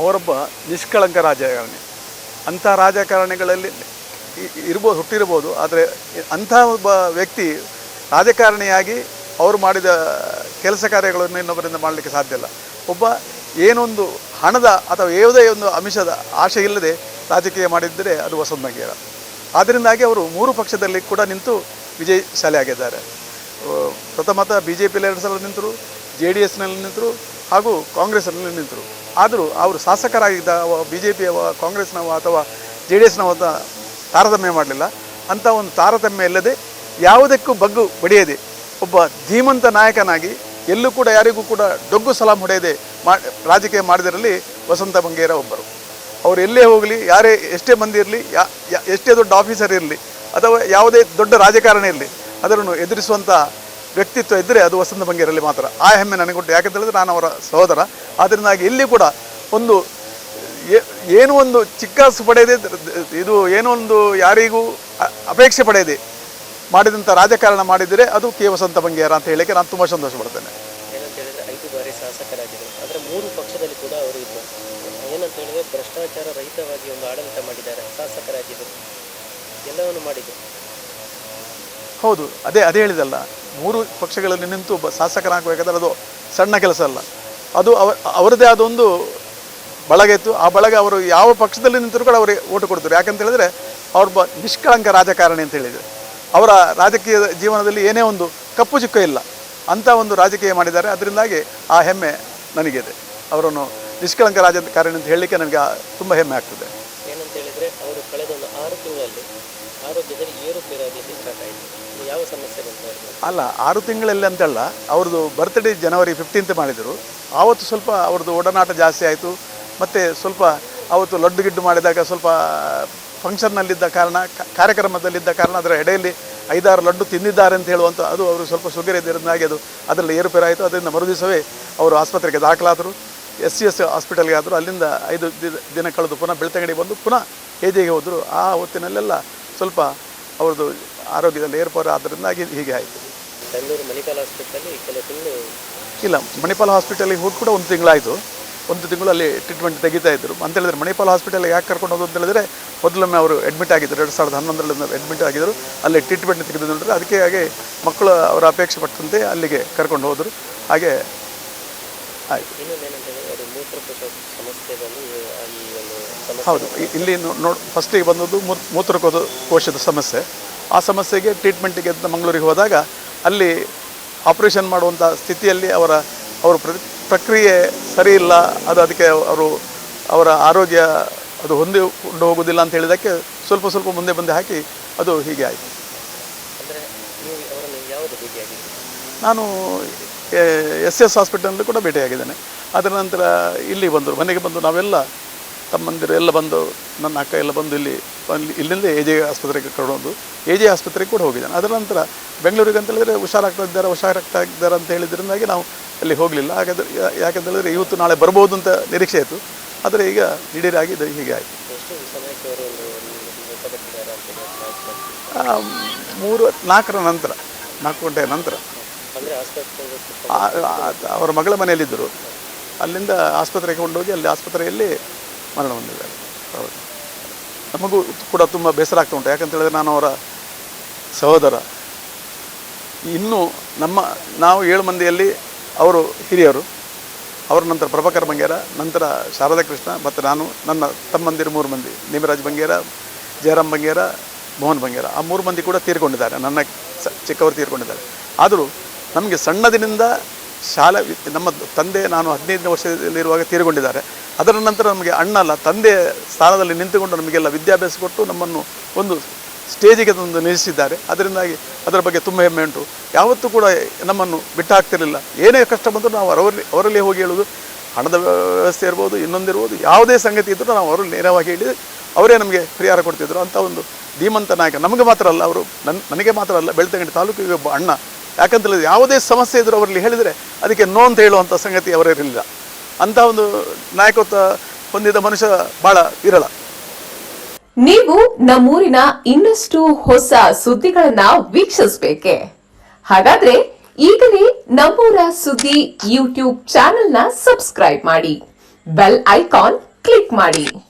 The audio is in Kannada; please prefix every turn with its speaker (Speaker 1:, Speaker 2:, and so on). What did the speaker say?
Speaker 1: ಅವರೊಬ್ಬ ನಿಷ್ಕಳಂಕ ರಾಜಕಾರಣಿ. ಅಂಥ ರಾಜಕಾರಣಿಗಳಲ್ಲಿ ಇರ್ಬೋದು, ಹುಟ್ಟಿರ್ಬೋದು, ಆದರೆ ಅಂಥ ಒಬ್ಬ ವ್ಯಕ್ತಿ ರಾಜಕಾರಣಿಯಾಗಿ ಅವರು ಮಾಡಿದ ಕೆಲಸ ಕಾರ್ಯಗಳನ್ನು ಇನ್ನೊಬ್ಬರಿಂದ ಮಾಡಲಿಕ್ಕೆ ಸಾಧ್ಯ ಇಲ್ಲ. ಒಬ್ಬ ಏನೊಂದು ಹಣದ ಅಥವಾ ಯಾವುದೇ ಒಂದು ಅಂಶದ ಆಶೆ ಇಲ್ಲದೆ ರಾಜಕೀಯ ಮಾಡಿದ್ದರೆ ಅದು ವಸಂತ ಬಗೇರ ಆದ್ದರಿಂದಾಗಿ ಅವರು ಮೂರು ಪಕ್ಷದಲ್ಲಿ ಕೂಡ ನಿಂತು ವಿಜಯಶಾಲಿಯಾಗಿದ್ದಾರೆ ಪ್ರಥಮತ ಬಿ ಜೆ ಪಿಯಲ್ಲಿ ಎರಡು ಸಲ ನಿಂತರು, ಜೆ ಡಿ ಎಸ್ನಲ್ಲಿ ನಿಂತರು ಹಾಗೂ ಕಾಂಗ್ರೆಸ್ನಲ್ಲಿ ನಿಂತರು. ಆದರೂ ಅವರು ಶಾಸಕರಾಗಿದ್ದ ಬಿ ಜೆ ಪಿಯವ ಕಾಂಗ್ರೆಸ್ನವ ಅಥವಾ ಜೆ ಡಿ ಎಸ್ನವ ತಾರತಮ್ಯ ಮಾಡಲಿಲ್ಲ. ಅಂಥ ಒಂದು ತಾರತಮ್ಯ ಇಲ್ಲದೆ ಯಾವುದಕ್ಕೂ ಬಗ್ಗು ಬಡಿಯದೆ ಒಬ್ಬ ಧೀಮಂತ ನಾಯಕನಾಗಿ ಎಲ್ಲೂ ಕೂಡ ಯಾರಿಗೂ ಕೂಡ ಡೊಗ್ಗು ಸಲಾಂ ಹೊಡೆಯದೆ ಮಾ ರಾಜಕೀಯ ಮಾಡಿದರಲ್ಲಿ ವಸಂತ ಬಂಗೇರ ಒಬ್ಬರು. ಅವರು ಎಲ್ಲೇ ಹೋಗಲಿ, ಯಾರೇ ಎಷ್ಟೇ ಮಂದಿ ಇರಲಿ ಯಾ- ಎಷ್ಟೇ ದೊಡ್ಡ ಆಫೀಸರ್ ಇರಲಿ ಅಥವಾ ಯಾವುದೇ ದೊಡ್ಡ ರಾಜಕಾರಣಿ ಇರಲಿ, ಅದರನ್ನು ಎದುರಿಸುವಂಥ ವ್ಯಕ್ತಿತ್ವ ಇದ್ದರೆ ಅದು ವಸಂತ ಬಂಗೇರಲ್ಲಿ ಮಾತ್ರ. ಆ ಹೆಮ್ಮೆ ನನಗುಂಟು ಯಾಕಂತ ಹೇಳಿದ್ರೆ ನಾನು ಅವರ ಸಹೋದರ. ಆದ್ದರಿಂದಾಗಿ ಇಲ್ಲಿ ಕೂಡ ಒಂದು ಏನು ಒಂದು ಚಿಕ್ಕಾಸು ಪಡೆಯದೆ ಇದು ಏನೋ ಒಂದು ಯಾರಿಗೂ ಅಪೇಕ್ಷೆ ಪಡೆಯದೆ ಮಾಡಿದಂಥ ರಾಜಕಾರಣ ಮಾಡಿದರೆ ಅದು ಕೆ ವಸಂತ ಬಂಗೇರ ಅಂತ ಹೇಳಿಕ್ಕೆ ನಾನು ತುಂಬ ಸಂತೋಷ ಪಡ್ತೇನೆ
Speaker 2: ಏನಂತ ಹೇಳಿದ್ರೆ ಐದು ಬಾರಿ ಶಾಸಕರಾಗಿದ್ದರು. ಆದರೆ ಮೂರು ಪಕ್ಷದಲ್ಲಿ ಕೂಡ ಅವರು ಇದ್ದರು. ಏನಂತ ಹೇಳಿದ್ರೆ ಭ್ರಷ್ಟಾಚಾರ ರಹಿತವಾಗಿ ಒಂದು ಆಡಳಿತ ಮಾಡಿದ್ದಾರೆ. ಶಾಸಕರಾಗಿದ್ದರು. ಎಲ್ಲವನ್ನು ಮಾಡಿದರು.
Speaker 1: ಹೌದು. ಅದೇ ಅದೇ ಹೇಳಿದಲ್ಲ. ಮೂರು ಪಕ್ಷಗಳಲ್ಲಿ ನಿಂತು ಒಬ್ಬ ಶಾಸಕರಾಗಬೇಕಾದ್ರೆ ಅದು ಸಣ್ಣ ಕೆಲಸ ಅಲ್ಲ. ಅದು ಅವ, ಅವರದೇ ಆದ ಒಂದು ಬಳಗ ಇತ್ತು. ಆ ಬಳಗ ಅವರು ಯಾವ ಪಕ್ಷದಲ್ಲಿ ನಿಂತರೂ ಕೂಡ ಅವರಿಗೆ ಓಟು ಕೊಡ್ತಾರೆ. ಯಾಕಂತ ಹೇಳಿದ್ರೆ ಬ, ನಿಷ್ಕಳಂಕ ರಾಜಕಾರಣಿ ಅಂತ ಹೇಳಿದರು. ಅವರ ರಾಜಕೀಯ ಜೀವನದಲ್ಲಿ ಏನೇ ಒಂದು ಕಪ್ಪು ಚಿಕ್ಕ ಇಲ್ಲ. ಅಂಥ ಒಂದು ರಾಜಕೀಯ ಮಾಡಿದ್ದಾರೆ. ಅದರಿಂದಾಗಿ ಆ ಹೆಮ್ಮೆ ನನಗಿದೆ. ಅವರನ್ನು ನಿಷ್ಕಳಂಕ ರಾಜಕಾರಣಿ ಅಂತ ಹೇಳಲಿಕ್ಕೆ ನನಗೆ ತುಂಬ ಹೆಮ್ಮೆ ಆಗ್ತದೆ.
Speaker 2: ಏನಂತ ಹೇಳಿದರೆ ಅವರು ಕಳೆದ ಒಂದು ಆರು ತಿಂಗಳಲ್ಲಿ ಆರೋಗ್ಯದಲ್ಲಿ ಏರುಪೇರಾಗಿ ಇದು ಯಾವ ಸಮಸ್ಯೆ
Speaker 1: ಅಲ್ಲ, ಆರು ತಿಂಗಳಲ್ಲಿ ಅಂತಲ್ಲ, ಅವ್ರದ್ದು ಬರ್ತ್ಡೇ ಜನವರಿ ಫಿಫ್ಟೀನ್ತ್ ಮಾಡಿದರು. ಆವತ್ತು ಸ್ವಲ್ಪ ಅವ್ರದ್ದು ಒಡನಾಟ ಜಾಸ್ತಿ ಆಯಿತು. ಮತ್ತು ಸ್ವಲ್ಪ ಆವತ್ತು ಲಡ್ಡು ಗಿಡ್ಡು ಮಾಡಿದಾಗ ಸ್ವಲ್ಪ ಫಂಕ್ಷನ್ನಲ್ಲಿದ್ದ ಕಾರಣ ಕಾರ್ಯಕ್ರಮದಲ್ಲಿದ್ದ ಕಾರಣ ಅದರ ಎಡೆಯಲ್ಲಿ ಐದಾರು ಲಡ್ಡು ತಿಂದಿದ್ದಾರೆ ಅಂತ ಹೇಳುವಂಥ ಅದು ಅವರು ಸ್ವಲ್ಪ ಶುಗರ್ ಇದ್ದಿರೋದಾಗಿ ಅದು, ಅದರಲ್ಲಿ ಏರುಪೇರಾಯಿತು ಅದರಿಂದ ಮರುದಿವಸವೇ ಅವರು ಆಸ್ಪತ್ರೆಗೆ ದಾಖಲಾದರು. ಎಸ್ ಸಿ ಎಸ್ ಹಾಸ್ಪಿಟಲ್ಗೆ ಆದರು. ಅಲ್ಲಿಂದ ಐದು ದಿನ ದಿನ ಕಳೆದು ಪುನಃ ಬೆಳ್ತಂಗಡಿ ಬಂದು ಪುನಃ ಎಜೆಗೆ ಹೋದರು. ಆ ಹೊತ್ತಿನಲ್ಲೆಲ್ಲ ಸ್ವಲ್ಪ ಅವ್ರದ್ದು ಆರೋಗ್ಯದಲ್ಲಿ ಏರ್ಪಾರು ಆದ್ದರಿಂದಾಗಿ ಹೀಗೆ ಆಯಿತು.
Speaker 2: ಬೆಂಗಳೂರು ಮಣಿಪಾಲ್ ಹಾಸ್ಪಿಟಲಲ್ಲಿ ಕೆಲವು ತಿಂಗಳು
Speaker 1: ಇಲ್ಲ ಮಣಿಪಾಲ್ ಹಾಸ್ಪಿಟಲಿಗೆ ಹೋಗಿ ಕೂಡ ಒಂದು ತಿಂಗಳಾಯಿತು. ಒಂದು ತಿಂಗಳು ಅಲ್ಲಿ ಟ್ರೀಟ್ಮೆಂಟ್ ತೆಗಿತಾ ಇದ್ದರು ಅಂತ ಹೇಳಿದ್ರೆ ಮಣಿಪಾಲ್ ಹಾಸ್ಪಿಟಲ್ಗೆ ಯಾಕೆ ಕರ್ಕೊಂಡು ಹೋಗೋದು ಅಂತ ಹೇಳಿದ್ರೆ ಮೊದಲೊಮ್ಮೆ ಅವರು ಅಡ್ಮಿಟ್ ಆಗಿದ್ದರು ಎರಡು ಸಾವಿರದ ಹನ್ನೊಂದರಲ್ಲಿ ಅಡ್ಮಿಟ್ ಆಗಿದ್ದರು ಅಲ್ಲಿ ಟ್ರೀಟ್ಮೆಂಟ್ ತೆಗೆದುಕೊಂಡ್ರೆ ಅದಕ್ಕೆ ಹಾಗೆ ಮಕ್ಕಳು ಅವರ ಅಪೇಕ್ಷೆ ಪಟ್ಟಂತೆ ಅಲ್ಲಿಗೆ ಕರ್ಕೊಂಡು ಹೋದರು. ಹಾಗೆ ಆಯಿತು. ಹೌದು. ಇಲ್ಲಿ ನೋಡಿ ಫಸ್ಟಿಗೆ ಬಂದದ್ದು ಮೂತ್ರ ಮೂತ್ರಕೋಶ ಕೋಶದ ಸಮಸ್ಯೆ. ಆ ಸಮಸ್ಯೆಗೆ ಟ್ರೀಟ್ಮೆಂಟಿಗೆ ಅಂತ ಮಂಗಳೂರಿಗೆ ಹೋದಾಗ ಅಲ್ಲಿ ಆಪರೇಷನ್ ಮಾಡುವಂಥ ಸ್ಥಿತಿಯಲ್ಲಿ ಅವರ ಅವರ ಪ್ರಕ್ರಿಯೆ ಸರಿ ಇಲ್ಲ ಅದು ಅದಕ್ಕೆ ಅವರು ಅವರ ಆರೋಗ್ಯ ಅದು ಹೊಂದಿಕೊಂಡು ಹೋಗೋದಿಲ್ಲ ಅಂತ ಹೇಳಿದಕ್ಕೆ ಸ್ವಲ್ಪ ಸ್ವಲ್ಪ ಮುಂದೆ ಬಂದೆ ಹಾಕಿ ಅದು ಹೀಗೆ ಆಯಿತು. ನಾನು ಎಸ್ ಎಸ್ ಹಾಸ್ಪಿಟಲ್ ಕೂಡ ಭೇಟಿಯಾಗಿದ್ದೇನೆ. ಅದರ ನಂತರ ಇಲ್ಲಿ ಬಂದರು ಮನೆಗೆ ಬಂದು ನಾವೆಲ್ಲ ತಮ್ಮಂದಿರು ಎಲ್ಲ ಬಂದು, ನನ್ನ ಅಕ್ಕ ಎಲ್ಲ ಬಂದು ಇಲ್ಲಿ ಇಲ್ಲಿಂದ ಎ ಜೆ ಆಸ್ಪತ್ರೆಗೆ ಕರ್ಕೊಂಡು ಎ ಜೆ ಆಸ್ಪತ್ರೆಗೆ ಕೂಡ ಹೋಗಿದ್ದಾನೆ. ಅದರ ನಂತರ ಬೆಂಗಳೂರಿಗೆ ಅಂತ ಹೇಳಿದರೆ ಹುಷಾರಾಗ್ತಾ ಇದ್ದಾರೆ ಹುಷಾರಾಗ್ತಾ ಇದ್ದಾರೆ ಅಂತ ಹೇಳಿದ್ರಿಂದಾಗಿ ನಾವು ಅಲ್ಲಿ ಹೋಗಲಿಲ್ಲ. ಹಾಗಾದರೆ ಯಾಕೆ ಯಾಕಂತ ಹೇಳಿದ್ರೆ ಇವತ್ತು ನಾಳೆ ಬರ್ಬೋದು ಅಂತ ನಿರೀಕ್ಷೆ ಇತ್ತು. ಆದರೆ ಈಗ ದಿಢೀರಾಗಿ ಇದು ಹೀಗೆ ಆಯಿತು. ಮೂರು, ನಾಲ್ಕರ ನಂತರ, ನಾಲ್ಕು ಗಂಟೆಯ ನಂತರ. ಅವರ ಮಗಳ ಮನೆಯಲ್ಲಿದ್ದರು. ಅಲ್ಲಿಂದ ಆಸ್ಪತ್ರೆಗೆ ಕೊಂಡೋಗಿ ಅಲ್ಲಿ ಆಸ್ಪತ್ರೆಯಲ್ಲಿ ಮರಣ ಹೊಂದಿದ್ದಾರೆ. ಹೌದು. ನಮಗೂ ಕೂಡ ತುಂಬ ಬೇಸರ ಆಗ್ತಾ ಉಂಟು. ಯಾಕಂತ ಹೇಳಿದ್ರೆ ನಾನು ಅವರ ಸಹೋದರ. ಇನ್ನು ನಮ್ಮ ನಾವು ಏಳು ಮಂದಿಯಲ್ಲಿ ಅವರು ಹಿರಿಯರು. ಅವರ ನಂತರ ಪ್ರಭಾಕರ್ ಬಂಗೇರ ನಂತರ ಶಾರದಾ ಕೃಷ್ಣ ಮತ್ತು ನಾನು ನನ್ನ ತಮ್ಮಂದಿರು ಮೂರು ಮಂದಿ. ನೇಮರಾಜ್ ಬಂಗೇರ ಜಯರಾಮ್ ಬಂಗೇರ ಮೋಹನ್ ಬಂಗೇರ. ಆ ಮೂರು ಮಂದಿ ಕೂಡ ತೀರ್ಕೊಂಡಿದ್ದಾರೆ. ನನ್ನ ಚಿಕ್ಕವರು ತೀರ್ಕೊಂಡಿದ್ದಾರೆ. ಆದರೂ ನಮಗೆ ಸಣ್ಣದಿನಿಂದ ಶಾಲೆ ನಮ್ಮ ತಂದೆ ನಾನು ಹದಿನೈದನೇ ವರ್ಷದಲ್ಲಿರುವಾಗ ತೀರಿಕೊಂಡಿದ್ದಾರೆ. ಅದರ ನಂತರ ನಮಗೆ ಅಣ್ಣ ಅಲ್ಲ, ತಂದೆ ಸ್ಥಾನದಲ್ಲಿ ನಿಂತುಕೊಂಡು ನಮಗೆಲ್ಲ ವಿದ್ಯಾಭ್ಯಾಸ ಕೊಟ್ಟು ನಮ್ಮನ್ನು ಒಂದು ಸ್ಟೇಜಿಗೆ ತಂದು ನಿಲ್ಲಿಸಿದ್ದಾರೆ. ಅದರಿಂದಾಗಿ ಅದರ ಬಗ್ಗೆ ತುಂಬ ಹೆಮ್ಮೆ ಉಂಟು. ಯಾವತ್ತೂ ಕೂಡ ನಮ್ಮನ್ನು ಬಿಟ್ಟಾಗ್ತಿರಲಿಲ್ಲ ಏನೇ ಕಷ್ಟ ಬಂದರೂ ನಾವು ಅವರಲ್ಲಿ ಅವರಲ್ಲಿ ಹೋಗಿ ಹೇಳೋದು ಹಣದ ವ್ಯವಸ್ಥೆ ಇರ್ಬೋದು ಇನ್ನೊಂದಿರ್ಬೋದು ಯಾವುದೇ ಸಂಗತಿ ಇದ್ದರೂ ನಾವು ಅವರಲ್ಲಿ ನೇರವಾಗಿ ಹೇಳಿ ಅವರೇ ನಮಗೆ ಪರಿಹಾರ ಕೊಡ್ತಿದ್ರು. ಅಂತ ಒಂದು ಧೀಮಂತ ನಾಯಕ ನಮಗೆ ಮಾತ್ರ ಅಲ್ಲ, ಅವರು ನನ್ನ ನನಗೆ ಮಾತ್ರ ಅಲ್ಲ, ಬೆಳ್ತಂಗಡಿ ತಾಲೂಕಿಗೆ ಒಬ್ಬ ಅಣ್ಣ. ಯಾಕಂತ ಹೇಳಿದ್ರೆ ಯಾವುದೇ ಸಮಸ್ಯೆ ಇದ್ದರೂ ಅವರಲ್ಲಿ ಹೇಳಿದರೆ ಅದಕ್ಕೆ ನೋ ಅಂತ ಹೇಳುವಂಥ ಸಂಗತಿ ಅವರಿರಲಿಲ್ಲ ಅಂತ ಒಂದು ನಾಯಕತ್ವ ಹೊಂದಿದ ಮನುಷ್ಯ ಬಹಳ ಇರಲ್ಲ
Speaker 3: ನೀವು ನಮ್ಮೂರಿನ ಇನ್ನಷ್ಟು ಹೊಸ ಸುದ್ದಿಗಳನ್ನ ವೀಕ್ಷಿಸಬೇಕೆ? ಹಾಗಾದ್ರೆ ಈಗಲೇ ನಮ್ಮೂರ ಸುದ್ದಿ ಯೂಟ್ಯೂಬ್ ಚಾನೆಲ್ನ ಸಬ್ಸ್ಕ್ರೈಬ್ ಮಾಡಿ. ಬೆಲ್ ಐಕಾನ್ ಕ್ಲಿಕ್ ಮಾಡಿ.